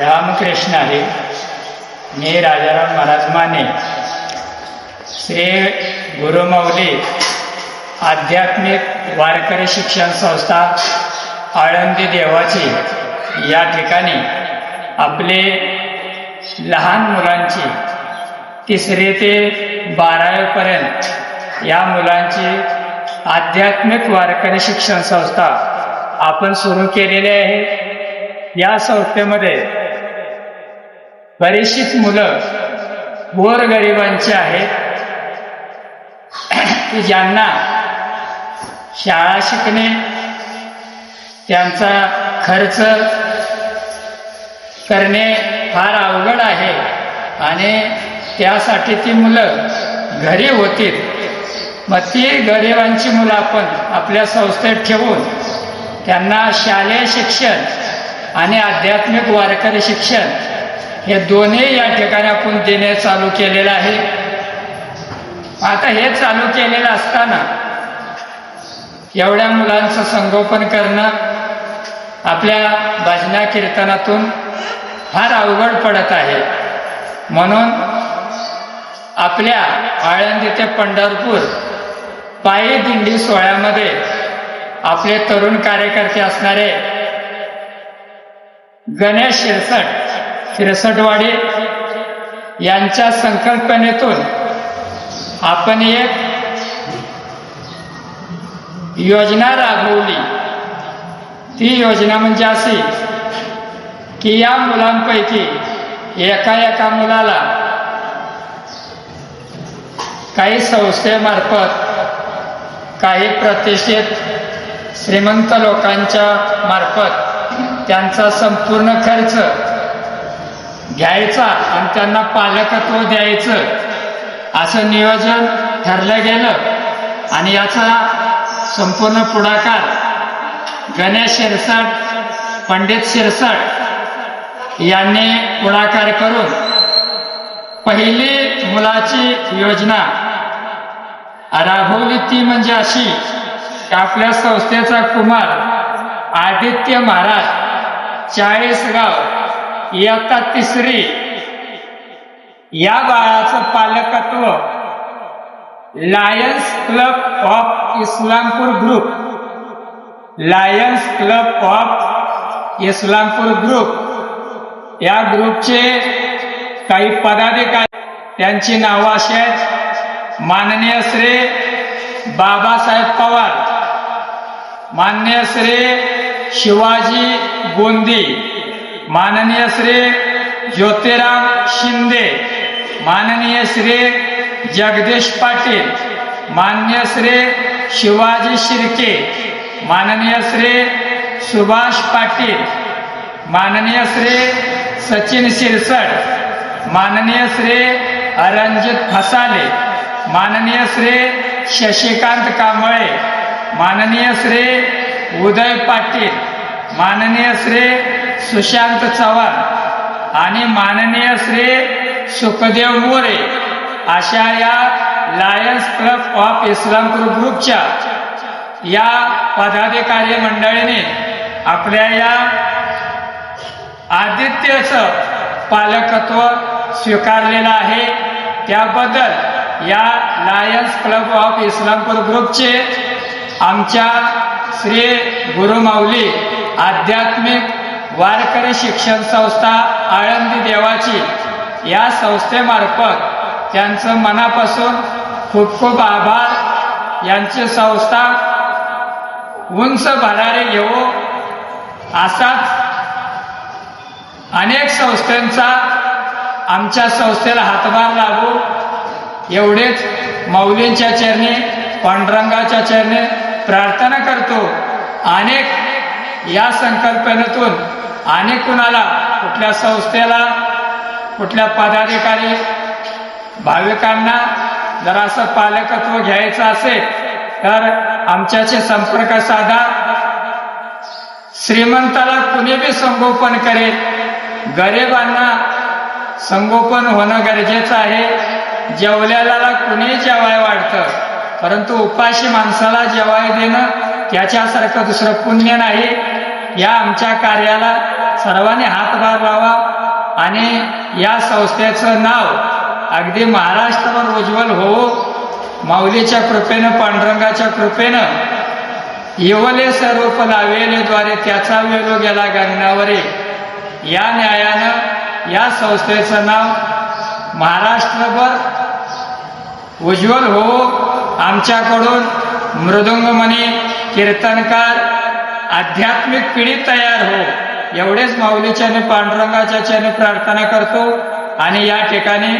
रामकृष्ण हरी मी राजाराम महाराज माने. श्री गुरुमौली आध्यात्मिक वारकरी शिक्षण संस्था आळंदी देवाची. या ठिकाणी आपले लहान मुलांची तिसरी ते बारावीपर्यंत या मुलांची आध्यात्मिक वारकरी शिक्षण संस्था आपण सुरू केलेली आहे. या संस्थेमध्ये बरीचशीच मुलं गोरगरिबांची आहेत. की ज्यांना शाळा शिकणे त्यांचा खर्च करणे फार अवघड आहे आणि त्यासाठी ती मुलं घरी होतील. मग ती गरिबांची मुलं आपण आपल्या संस्थेत ठेवून त्यांना शालेय शिक्षण आणि आध्यात्मिक वारकरी शिक्षण हे दोन्ही या ठिकाणी आपण देणे चालू केलेलं आहे. आता हे चालू केलेलं असताना एवढ्या मुलांचं संगोपन करणं आपल्या भजना कीर्तनातून फार अवघड पडत आहे. म्हणून आपल्या आळंदी ते पंढरपूर पायी दिंडी सोहळ्यामध्ये आपले तरुण कार्यकर्ते असणारे गणेश शिरसट फिरसटवाडे यांच्या संकल्पनेतून आपण एक योजना राबवली. ती योजना म्हणजे अशी की या मुलांपैकी एका एका मुलाला काही संस्थेमार्फत काही प्रतिष्ठित श्रीमंत लोकांच्या मार्फत त्यांचा संपूर्ण खर्च घ्यायचा आणि त्यांना पालकत्व द्यायचं. असं नियोजन ठरलं गेलं. आणि याचा संपूर्ण पुढाकार गणेश शिरसाट पंडित शिरसाट यांनी पुढाकार करून पहिली मुलाची योजना. राबवली ती म्हणजे अशी की आपल्या संस्थेचा कुमार आदित्य महाराज चाळीस गाव इयत्ता तिसरी. या बाळाचं पालकत्व. Lions Club of Islampur group Lions Club of Islampur group या ग्रुपचे काही पदाधिकारी त्यांची नावं अशी आहेत. माननीय श्री बाबासाहेब पवार. मान्य श्री शिवाजी गोंदी. माननीय श्री ज्योतिराम शिंदे माननीय श्री जगदीश पाटील मान्य श्री शिवाजी शिर्के माननीय श्री सुभाष पाटील माननीय श्री सचिन शिरसट माननीय श्री अरंजित फसाले माननीय श्री शशिकांत कांबळे माननीय श्री उदय पाटील माननीय श्री सुशांत चव्हाण आणि माननीय श्री सुखदेव मोरे अशा या लायन्स क्लब ऑफ इस्लामपूर ग्रुपच्या या पदाधिकारी मंडळीने आपल्या या आदित्यचं पालकत्व स्वीकारलेलं आहे. त्याबद्दल या लायन्स क्लब ऑफ इस्लामपूर ग्रुपचे आमच्या श्री गुरुमाऊली आध्यात्मिक वारकरी शिक्षण संस्था आळंदी देवाची या संस्थेमार्फत त्यांचं मनापासून खूप खूप आभार. यांची संस्था उंच भरारे घेऊ असाच अनेक संस्थांचा आमच्या संस्थेला हातभार लागू एवढेच मौलींच्या चरणी पांडुरंगाच्या चरणी प्रार्थना करतो. अनेक या संकल्पनेतून आणि कुणाला? कुठल्या संस्थेला? कुठल्या पदाधिकारी? भाविकांना जर असं पालकत्व घ्यायचं असेल तर आमच्याशी संपर्क साधा. श्रीमंताला कुणी बी संगोपन करेल. गरिबांना संगोपन होणं गरजेचं आहे. जेवल्याला कुणी जेवाय वाढतं? परंतु उपाशी माणसाला जेवाय देणं त्याच्यासारखं दुसरं पुण्य नाही. या आमच्या कार्याला सर्वांनी हातभार लावा आणि या संस्थेचं नाव अगदी महाराष्ट्रभर उज्ज्वल हो माऊलीच्या कृपेनं पांडुरंगाच्या कृपेनं येवले सर्व लावेलेद्वारे त्याचा वेलो गेला गंगनावरे या न्यायानं या संस्थेचं नाव महाराष्ट्रभर उज्ज्वल हो आमच्याकडून मृदुंगमणी कीर्तनकार आध्यात्मिक पिढी तयार हो. एवढेच माऊलीच्याने पांडुरंगाच्याने प्रार्थना करतो आणि या ठिकाणी